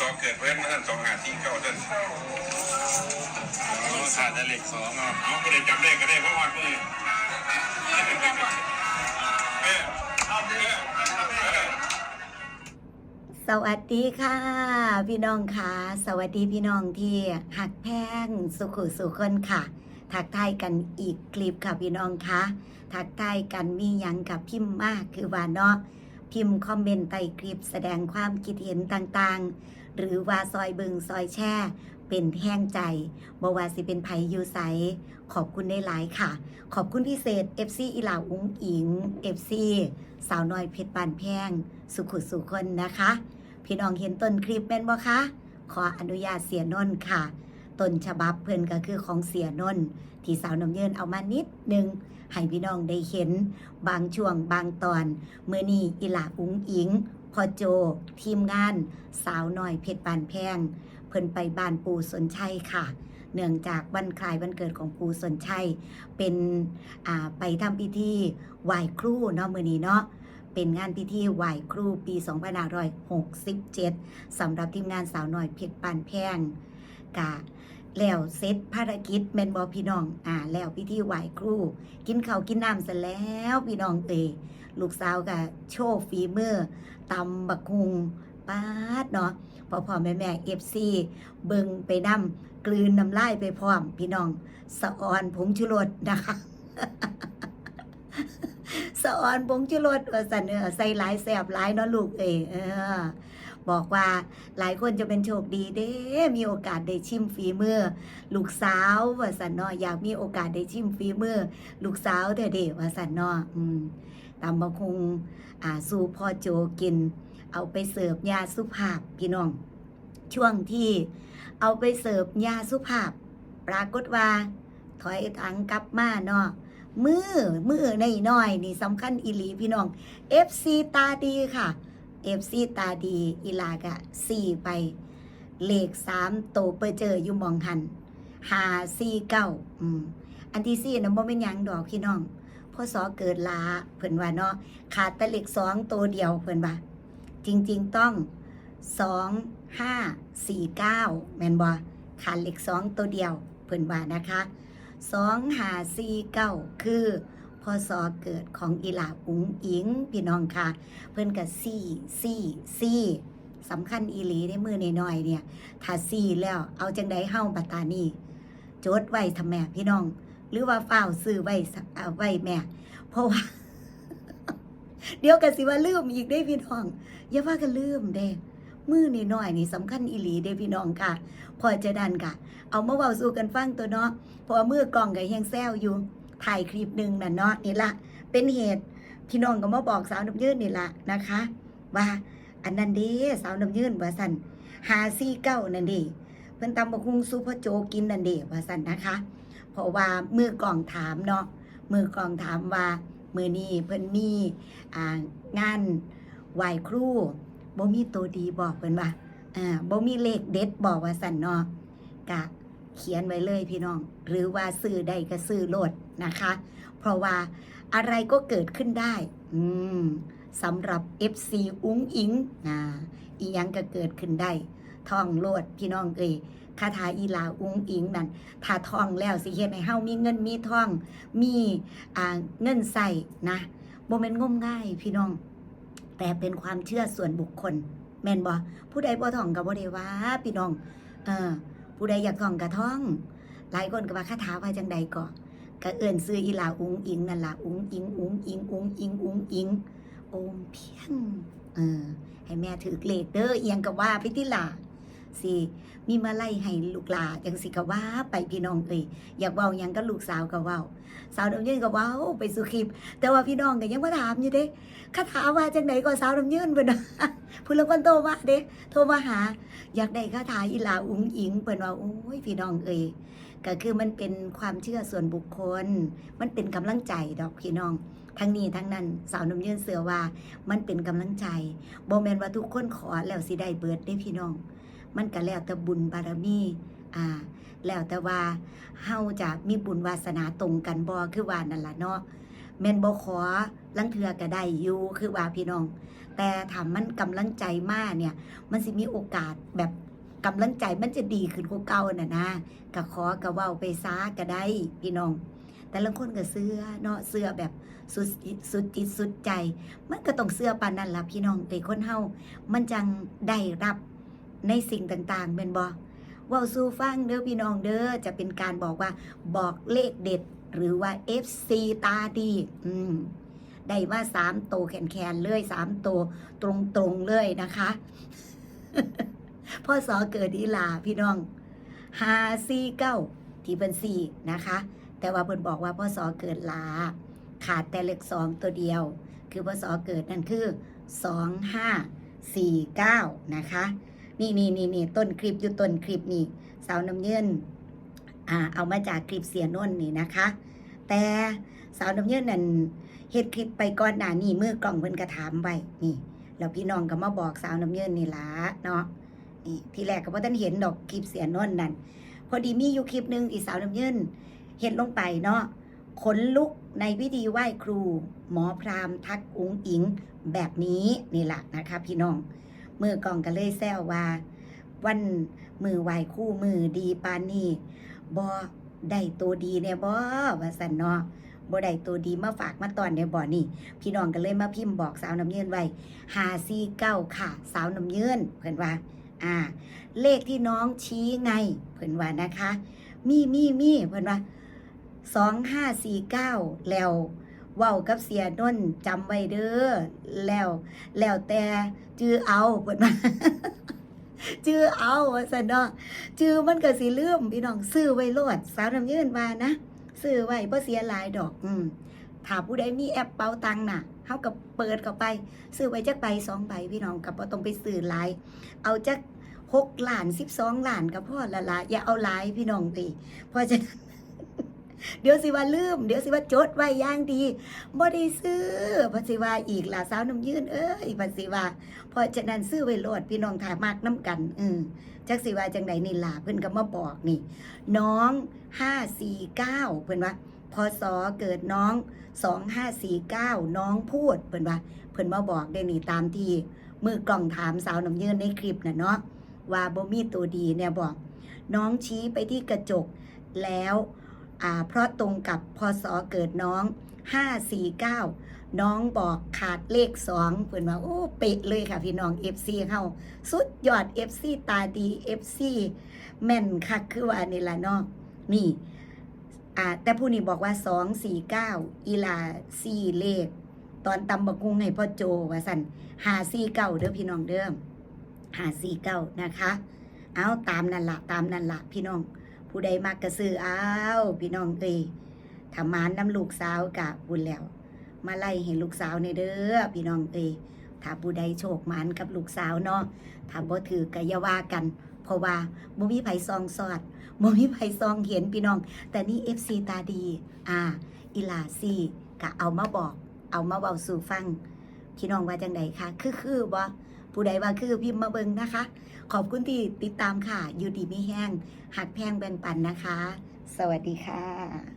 สองเกิดเพื่อนท่านสองหาที่เก้าท่านอ๋อขาดแต่เลขสองเนาะเอาคนใดจำเลขก็ได้เพราะว่ามือเออเอาเออเออสวัสดีค่ะ พี่น้องค่ะ สวัสดีพี่น้องที่หักแพงสุขุสุคนค่ะ ทักทายกันอีกคลิปค่ะพี่น้องค่ะทักทายกันมีหยังกับพิมพ์มากคือว่าเนาะ พิมพ์คอมเมนต์ใต้คลิปแสดงความคิดเห็นต่างๆ หรือว่าซอยเบิงซอยแช่ เป็นแห้งใจบว่าสิเป็นไผยูไซขอบคุณได้หลายค่ะ ขอบคุณพิเศษ FC อีหลาอุ้งอิง FC สาวน้อยเพชรปานแพง สุขุสุคนนะคะ พี่น้องเห็นต้นคลิปแม่นบ่คะขออนุญาตเสียนนท์ค่ะ ต้นฉบับเพิ่นก็คือของเสียนนท์ที่สาวน้ำเยินเอามานิดหนึงให้พี่น้องได้เห็น บางช่วงบางตอน เมื่อนี้อิหลาอุ้งอิงพอโจ ทีมงาน สาวน้อยเพชรปานแพง เพิ่นไปบ้านปูสนชัยค่ะ เนื่องจากวันคล้ายวันเกิดของปูสนชัย เป็นไปทำพิธีไหว้ครูเนาะมื้อนี้เนาะเป็นงานพิธีไหว้ครูปี 2567สำหรับทีมงานสาวหน่อยเพชรปานแพง กะแล้วเซตภารกิจแมนบอพี่น้อง อ่า แล้วพิธีไหว้ครู กินข้าวกินน้ำเสร็จแล้วพี่น้องเอลูกสาวกะโชว์ฝีมือตำบักุงป้าดเนาะพอพ่อแม่แม่เอฟซีเบิงไปนำกลืนน้ำลายไปพร้อม พี่น้อง สะออนผงชูรสนะคะสะออนผงชูรสว่าสันเออใส่หลายแสบหลายเนาะลูกเอเออ บอกว่าหลายคนจะเป็นโชคดีเด้มีโอกาสได้ชิมฝีมือลูกสาวว่าสันนาะอยากมีโอกาสได้ชิมฝีมือลูกสาวเถอเด้ว่าสันนาะอืมตามมาคงอ่าสู่พ่อโจกิน เอาไปเสิร์ฟยาสุภาพพี่น้อง ช่วงที่เอาไปเสิร์ฟยาสุภาพ ปรากฏว่า ถอยถังกลับมาเนาะมือมือในน้อยนี่สำคัญอีหลีพี่น้อง FC ตาดีค่ะ FC ตาดีอีลากะสี่ไปเลขสามโตไปเจออยู่มองหันหาสี่เก้าอืมอันที่สี่นะบ่เป็นยังดอกพี่น้องพ่อสอเกิดลาเพิ่นว่าเนาะขาดแต่เลขสองตัวเดียวเพิ่นว่าจริง ๆต้องสองห้าสี่เก้าแมนบ่ขาดเลขสองตัวเดียวเพิ่นว่านะคะสองหาสี่เก้าคือ พศเกิดของอีหลาอุ๋งอิงพี่น้องค่ะ เพิ่นกับสี่สี่สี่สำคัญอีหลีในมือน้อยเนี่ยถ้าสี่แล้วเอาจังไดเฮ้าบัตตานี่โจดไว้ทำแม่พี่น้อง หรือว่าเฝ้าวซื้อไว้ไว้แม่ เพราะว่า เดี๋ยวกันสิว่าลืมอีกได้พี่น้อง อย่าว่ากันลืมเด้มือนี่น้อยนี่สำคัญอีหลีเด้พี่น้องค่ะ พอจะดันกะเอามาเว้าสู่กันฟังตัวเนาะเพราะว่ามือกล้องก็ยังแซวอยู่ ถ่ายคลิปหนึ่งน่ะเนาะนี่ละเป็นเหตุพี่น้องก็มาบอกสาวน้ำยืนนี่ละนะคะ ว่าอันนั้นเด้สาวน้ำยืนว่าสันหาซี่เก้านั่นเด้เพิ่นตำบักคุงซุปเปอร์โจกินนั่นเด้ว่าสันนะคะ เพราะว่ามือกล้องถามเนาะมือกล้องถามว่ามือนี้เพิ่นมีอ่างานไหวครูบ่มีตัวดีบอกเพิ่นว่าอ่าบ่มีเลขเด็ดบอกว่าสันเนาะกะ เขียนไว้เลยพี่น้อง หรือว่าซื้อใดก็ซื้อโลดนะคะ เพราะว่าอะไรก็เกิดขึ้นได้ อืมสำหรับ FC อุ้งอิงอ่าอียังก็เกิดขึ้นได้ท่องโลดพี่น้องเอ้ยคาถาอีลาอุ้งอิงนั่นถ้าท่องแล้วสิเฮ็ดให้เฮามีเงินมีทอง มีอ่าเงินใส่นะบ่แม่นงมง่ายพี่น้อง แต่เป็นความเชื่อส่วนบุคคล แม่นบ่ผู้ใดบ่ท่องก็บ่ได้ว่าพี่น้อง เออ ผู้ใดอยากท่องกระท่อง หลายคนก็ว่าคาถาว่าจังใดก็ก็เอิ่นซื้ออีหลาอุ้งอิงนั่นล่ะอุ้งอิงอุ้งอิงอุ้งอิงอุ้งอิงโอมเพียงเออให้แม่ถือเกรดเด้อเอียงกับว่าพิธิหล่ะ สิมีมาไล่ให้ลูกหลาจังสิก็ว่าไปพี่น้องเอ้ยอยากเว้าหยังก็ลูกสาวก็เว้าสาวดำยืนก็เว้าไปสู่คลิปแต่ว่าพี่น้องก็ยังมาถามอยู่เด้คาถาว่าจังไหนก็สาวดำยืนเพิ่นน่ะผู้ละคนโตมาเด้โทรมาหา อยากได้คาถาอีหลาอุ้งอิงเปิ่นว่าโอ้ยพี่น้องเอ่ยก็คือมันเป็นความเชื่อส่วนบุคคล มันเป็นกำลังใจดอกพี่น้องทั้งนี้ทั้งนั้นสาวน้ำยืนเสือว่ามันเป็นกำลังใจโบแมนว่าทุกคนขอแล้วสิได้เบิดได้พี่น้อง มันก็แล้วแต่บุญบารมีอ่าแล้วแต่ว่าเฮาจะมีบุญวาสนาตรงกันบ่คือว่านั่นล่ะเนาะแม่นบ่ขอลังเทือก็ได้อยู่คือว่าพี่น้อง แต่ถ้ามันกำลังใจมากเนี่ย มันสิมีโอกาสแบบกำลังใจมันจะดีขึ้นกว่าเก่าน่ะนะก็ขอก็เว้าไปซาก็ได้พี่น้อง แต่ละคนก็เสื้อเนาะเสื้อแบบสุดจิตสุดจิตสุดใจ มันก็ต้องเสื้อปานนั้นล่ะพี่น้องแต่คนเฮามันจังได้รับ ในสิ่งต่างๆเป็นบ่เว้าสู่ฟังเด้อพี่น้องเด้อจะเป็นการบอกว่าบอกเลขเด็ด หรือว่า FC ตาดี อืมได้ว่าสามโตวแขนแขนๆเลยสามโตวตรงตรงๆเลยนะคะพ่อสอเกิดอีลาพี่น้องหาซีเก้าที่เป็นสี่นะคะ แต่ว่าเพิ่นบอกว่าพ่อสอเกิดลา ขาดแต่เลขสองตัวเดียว คือพ่อสอเกิดนั่นคือสองห้าสี่เก้านะคะ นี่นี่นี่นี่ต้นคลิปอยู่ต้นคลิปนี่สาวน้ำเยินอ่าเอามาจากคลิปเสียนนท์นี่นะคะ แต่สาวน้ำเยินนั่นเฮ็ดคลิปไปก่อนหน้านี่มือกล่องเพิ่นกระถามไว้นี่แล้วพี่น้องก็มาบอกสาวน้ำเยินนี่ละเนาะนี่ทีแรกก็บ่ทันเห็นดอกคลิปเสียนนท์นั่นพอดีมีอยู่คลิปหนึ่งอีสาวน้ำเยินเห็นลงไปเนาะขนลุกในพิธีไหว้ครู หมอพรามทักอุ๋งอิงแบบนี้นี่แหละนะคะพี่น้อง มือกองก็เลยแซวว่า วันมือไหวคู่มือดีปานนี่บอได้ตัวดีเนี่ยบอว่าสันเนาะบ่ได้ตัวดีมาฝากมาตอนเนี่ยบ่นี่ พี่น้องก็เลยมาพิมพ์บอกสาวน้ำเยืนไว้หาซีเก้าค่ะ สาวน้ำเยืนเพิ่อนว่า อ่า เลขที่น้องชี้ไงเพิ่อนว่านะคะ มีมีมีเพิ่อนว่าสองห้าสี่เก้าแล้ว เว้ากับเสียนนจำไว้เด้อแล้วแล้วแต่จื้อเอาเปิดมาจื้อเอาสันเนาะจื้อมันก็สิลืมพี่น้องซื้อไว้โลดสาวน้ำยืนว่านะซื้อไว้บ่เสียหลายดอก อืมถ้าผู้ใดมีแอปเป๋าตังค์น่ะเฮาก็เปิดเข้าไป ซื้อไว้จักใบสองใบพี่น้องก็บ่ต้องไปซื้อหลาย เอาจัก6ล้าน12ล้านก็พอละละอย่าเอาหลายพี่น้องติเพราะฉะนั้น เดี๋ยวสิว่าลืม เดี๋ยวสิว่าจดไว้อย่างดีบ่ได้ซื้อพัสิว่าอีกล่ะสาวน้ำยืนเอ้ยพัสิว่าเพราะฉะนั้นซื้อไว้โลดพี่น้องถามากน้ำกัน อืมจักสิว่าจังใดนี่ล่ะเพิ่นก็มาบอกนี่ น้อง549เก้าเพิ่นว่าพศเกิดน้อง 2549 น้องพูดเพิ่นว่า เพิ่นมาบอกได้นี่ตามที่มือกล่องถามสาวน้ำยืนในคลิปน่ะเนาะว่าบ่มีตัวดีเนี่ยบอก น้องชี้ไปที่กระจกแล้ว เพราะตรงกับพศเกิดน้อง 549 น้องบอกขาดเลขสองเพิ่นว่าโอ้เป๊ะเลยค่ะพี่น้อง FC เฮาสุดยอด FC ตาดี FC แม่นคักคือว่านี่ละเนาะนี่อ่าแต่ผู้นี้บอกว่า249อีลา4เลข ตอนตำบักกุงให้พ่อโจว่าสั่น549เด้อพี่น้องเด้อ549นะคะ เอาตามนั่นละตามนั่นละพี่น้อง ผู้ใดมากกระซื้อเอาพี่น้องเอ้ยถ้ามานน้ำลูกสาวกะบุญแล้ว มาไล่ให้ลูกสาวในเด้อพี่น้องเอ้ยถ้าผู้ใดโชคมานกับลูกสาวเนาะถ้าบ่ถือก็อย่าว่ากัน เพราะว่าบ่มีไผซองสอดบ่มีไผซองเห็นพี่น้อง แต่นี่ FC ตาดี อ่า อีหลาซี่ก็เอามาบอก เอามาเว้าสู่ฟังพี่น้องว่าจังใดคะคือคือบ่ ผู้ใดว่าคือพิมพ์มาเบิงนะคะ ขอบคุณที่ติดตามค่ะ อยู่ดีไม่แห้งหักแพงแบ่งปันนะคะ สวัสดีค่ะ